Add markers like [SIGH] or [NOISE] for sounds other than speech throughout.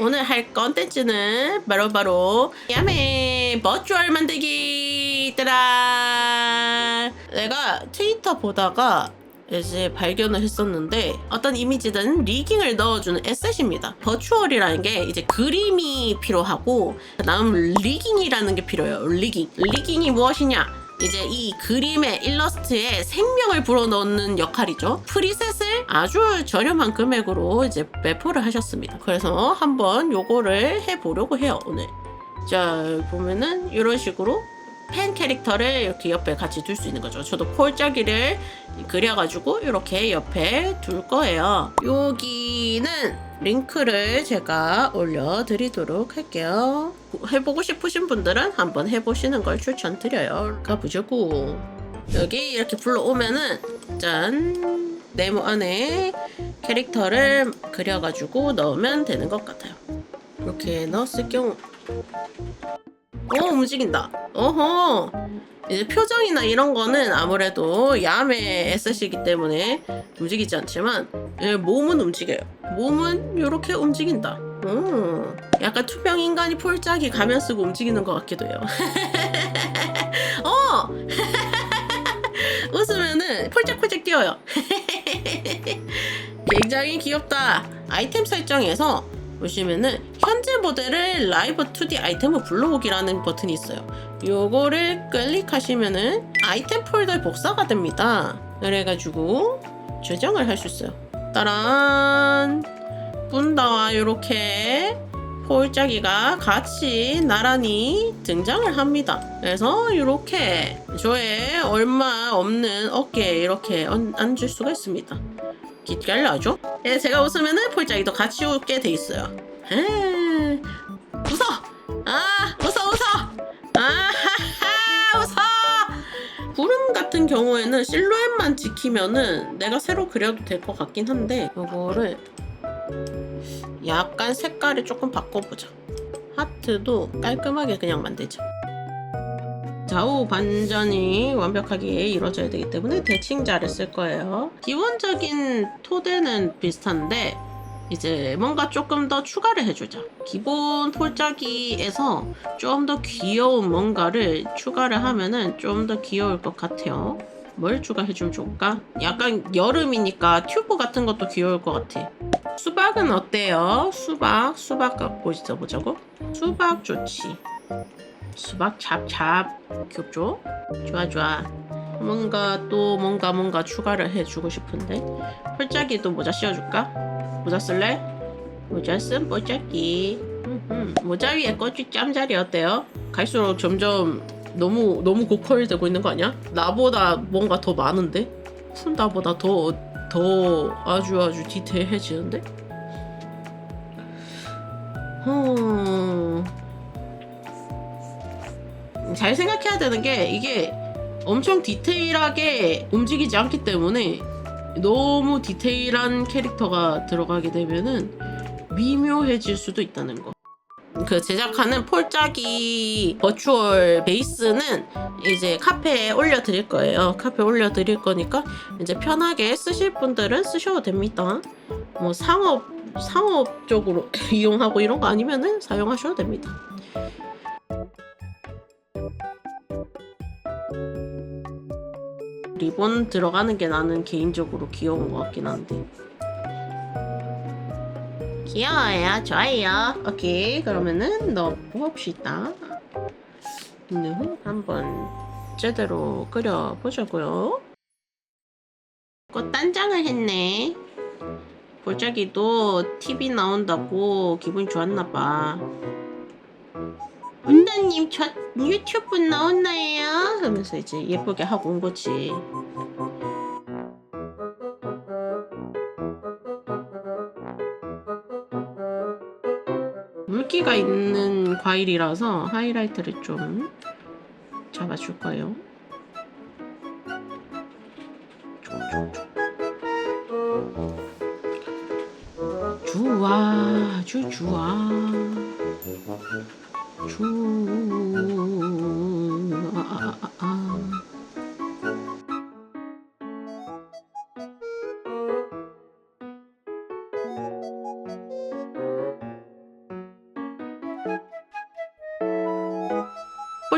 오늘 할 컨텐츠는 바로바로 야매 버추얼 만들기 따라 내가 트위터 보다가 이제 발견을 했었는데 어떤 이미지든 리깅을 넣어주는 에셋입니다. 버추얼이라는 게 이제 그림이 필요하고 다음 리깅이라는 게 필요해요. 리깅. 리깅이 무엇이냐? 이제 이 그림의 일러스트에 생명을 불어넣는 역할이죠. 프리셋을 아주 저렴한 금액으로 이제 배포를 하셨습니다. 그래서 한번 요거를 해보려고 해요, 오늘. 자, 보면은 이런 식으로 펜 캐릭터를 이렇게 옆에 같이 둘 수 있는 거죠. 저도 폴짜기를 그려가지고 이렇게 옆에 둘 거예요. 여기는 링크를 제가 올려드리도록 할게요. 해보고 싶으신 분들은 한번 해보시는 걸 추천드려요. 가보자고. 여기 이렇게 불러오면은 짠 네모 안에 캐릭터를 그려가지고 넣으면 되는 것 같아요. 이렇게 넣었을 경우 어 움직인다. 어허. 이제 표정이나 이런 거는 아무래도 야매 에셋이기 때문에 움직이지 않지만 예, 몸은 움직여요. 몸은 이렇게 움직인다. 음, 약간 투명 인간이 폴짝이 가면 쓰고 움직이는 것 같기도 해요. [LAUGHS] 어! [LAUGHS] 웃으면은 폴짝폴짝 뛰어요. [LAUGHS] 굉장히 귀엽다. 아이템 설정에서 보시면은 현재 모델을 라이브 2D 아이템을 불러오기라는 버튼이 있어요. 요거를 클릭하시면은 아이템 폴더에 복사가 됩니다. 그래가지고 저장을 할 수 있어요. 따란 분다와 이렇게 폴짜기가 같이 나란히 등장을 합니다. 그래서 이렇게 저의 얼마 없는 어깨에 이렇게 얹- 앉을 수가 있습니다. 기깔나죠? 예, 제가 웃으면은 폴짝이도 같이 웃게 돼 있어요. 에웃 경우에는 실루엣만 지키면은 내가 새로 그려도 될 것 같긴 한데, 요거를 약간 색깔을 조금 바꿔보자. 하트도 깔끔하게 그냥 만들자. 좌우 반전이 완벽하게 이루어져야 되기 때문에 대칭자를 쓸 거예요. 기본적인 토대는 비슷한데 이제 뭔가 조금 더 추가를 해주자. 기본 폴짜기에서 좀 더 귀여운 뭔가를 추가를 하면은 좀 더 귀여울 것 같아요. 뭘 추가해주면 좋을까? 약간 여름이니까 튜브 같은 것도 귀여울 것 같아. 수박은 어때요? 수박, 수박 갖고 있어보자고? 수박 좋지. 수박 찹찹 귀엽죠? 좋아 좋아 뭔가 또 뭔가 뭔가 추가를 해주고 싶은데 폴짜기도 모자 씌워줄까? 모자 쓸래? 모자 쓴 음흠. 모자 위에 꽃이 짬자리 어때요? 갈수록 점점 너무 너무 고퀄 되고 있는 거 아니야? 나보다 뭔가 더 많은데? 나보다 더, 더 아주 아주 디테일해지는데? 어... 잘 생각해야 되는 게 이게 엄청 디테일하게 움직이지 않기 때문에 너무 디테일한 캐릭터가 들어가게 되면은 미묘해질 수도 있다는 거. 그 제작하는 폴짜기 버추얼 베이스는 이제 카페에 올려드릴 거예요. 카페에 올려드릴 거니까 이제 편하게 쓰실 분들은 쓰셔도 됩니다. 뭐 상업 상업적으로 [LAUGHS] 이용하고 이런 거 아니면은 사용하셔도 됩니다. 리본 들어가는 게 나는 개인적으로 귀여운 것 같긴 한데. 귀여워요. 좋아요. 오케이. 그러면은 넣어봅시다. 네, 한번 제대로 그려보자고요. 꽃단장을 했네. 볼짝이도 TV 나온다고 기분이 좋았나봐. 원장님 저 유튜브 나온나요? 하면서 이제 예쁘게 하고 온 거지. 물기가 있는 과일이라서 하이라이트를 좀 잡아줄 거예요. 좋아, 주 좋아. 주.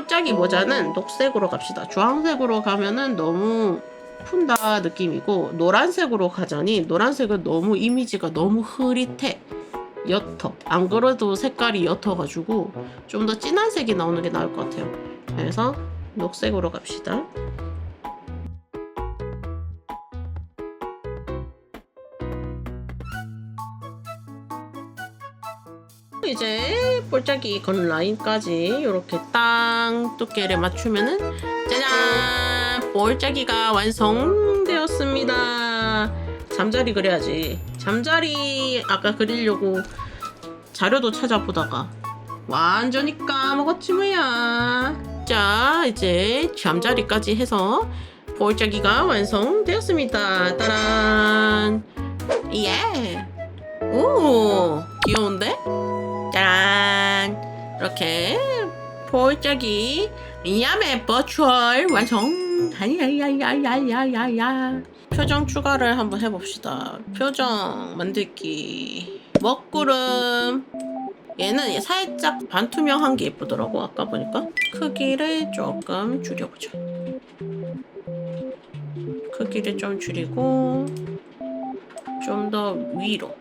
폴짝이 모자는 녹색으로 갑시다. 주황색으로 가면은 너무 푼다 느낌이고 노란색으로 가자니 노란색은 너무 이미지가 너무 흐릿해. 옅어. 안 그래도 색깔이 옅어가지고 좀 더 진한 색이 나오는 게 나을 것 같아요. 그래서 녹색으로 갑시다. 이제 볼짝이 건 라인까지 이렇게 땅 두께를 맞추면은 짜잔 볼짝이가 완성되었습니다. 잠자리 그려야지. 잠자리 아까 그리려고 자료도 찾아보다가 완전히 까먹었지 뭐야. 자 이제 잠자리까지 해서 볼짝이가 완성되었습니다. 따란 예. 오 귀여운데? 짜란 이렇게 볼짝이 야매 버추얼 완성. 야야야야야야야. 표정 추가를 한번 해봅시다. 표정 만들기. 먹구름. 얘는 살짝 반투명한 게 예쁘더라고 아까 보니까. 크기를 조금 줄여보자. 크기를 좀 줄이고 좀 더 위로.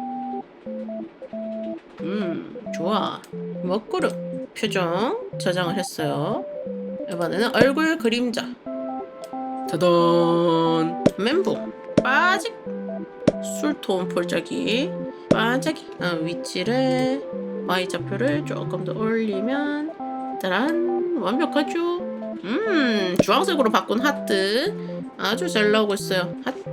음, 좋아. 먹구름 표정 저장을 했어요. 이번에는 얼굴 그림자. 짜잔. 멘붕. 빠직. 술톤 폴짝이. 반짝이. 어, 위치를 Y좌표를 조금 더 올리면 짜란 완벽하죠? 음 주황색으로 바꾼 하트 아주 잘 나오고 있어요 하트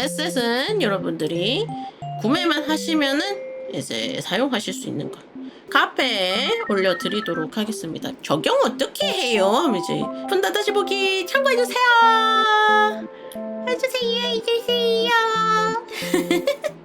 에셋은 여러분들이 구매만 하시면은 이제 사용하실 수 있는 거 카페에 올려드리도록 하겠습니다. 적용 어떻게 해요? 하면 이제 푼다 다시 보기 참고해주세요. 해주세요, 해주세요. [LAUGHS]